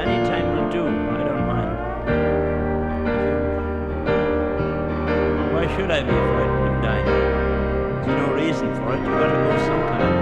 any time will do. I don't mind. Why should I be afraid of dying? There's no reason for it. You've gotta go sometime.